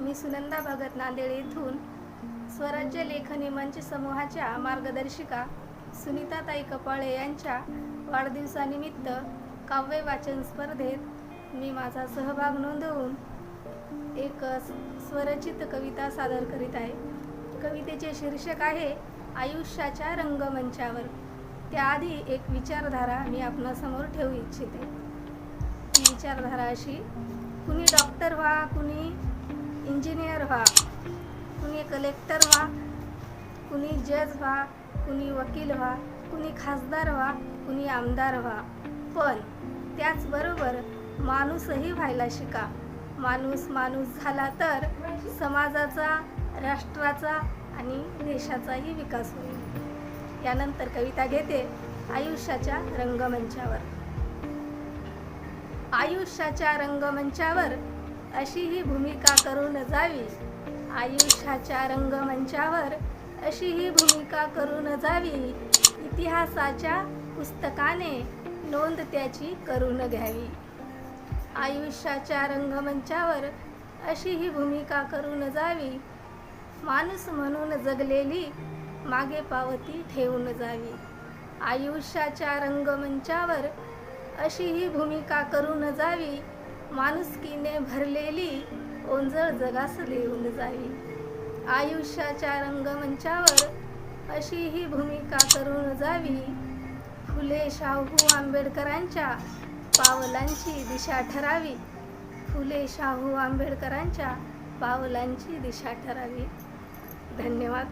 मी सुनंदा भगत नांदेड येथून स्वराज्य लेखनी मंच समूहाच्या मार्गदर्शिका सुनीताताई कपाळे यांच्या वाढदिवसानिमित्त काव्य वाचन स्पर्धेत मी माझा सहभाग नोंदवून एक स्वरचित कविता सादर करीत आहे. कवितेचे शीर्षक आहे आयुष्याच्या रंगमंचावर. त्याआधी एक विचारधारा मी आपणासमोर ठेवू इच्छिते. ती विचारधारा अशी कुणी डॉक्टर व्हा कुणी इंजिनियर व्हा कुणी कलेक्टर व्हा कुणी जज व्हा कुणी वकील व्हा कुणी खासदार व्हा कुणी आमदार व्हा. पण त्याचबरोबर माणूसही व्हायला शिका. माणूस माणूस झाला तर समाजाचा राष्ट्राचा आणि देशाचाही विकास होईल. यानंतर कविता घेते आयुष्याच्या रंगमंचावर. आयुष्याच्या रंगमंचावर अशी ही भूमिका करून जावी. आयुष्याच्या रंगमंचावर अशी ही भूमिका करून जावी. इतिहासाच्या पुस्तकाने नोंद त्याची करून घ्यावी. आयुष्याच्या रंगमंचावर अशी ही भूमिका करून जावी. माणूस म्हणून जगलेली मागे पावती ठेवून जावी. आयुष्याच्या रंगमंचावर अशी ही भूमिका करून जावी. माणुसकीने भरलेली ओंजळ जगास लिहून जावी. आयुष्याच्या रंगमंचावर अशी ही भूमिका करून जावी. फुले शाहू आंबेडकरांच्या पावलांची दिशा ठरावी. फुले शाहू आंबेडकरांच्या पावलांची दिशा ठरावी. धन्यवाद.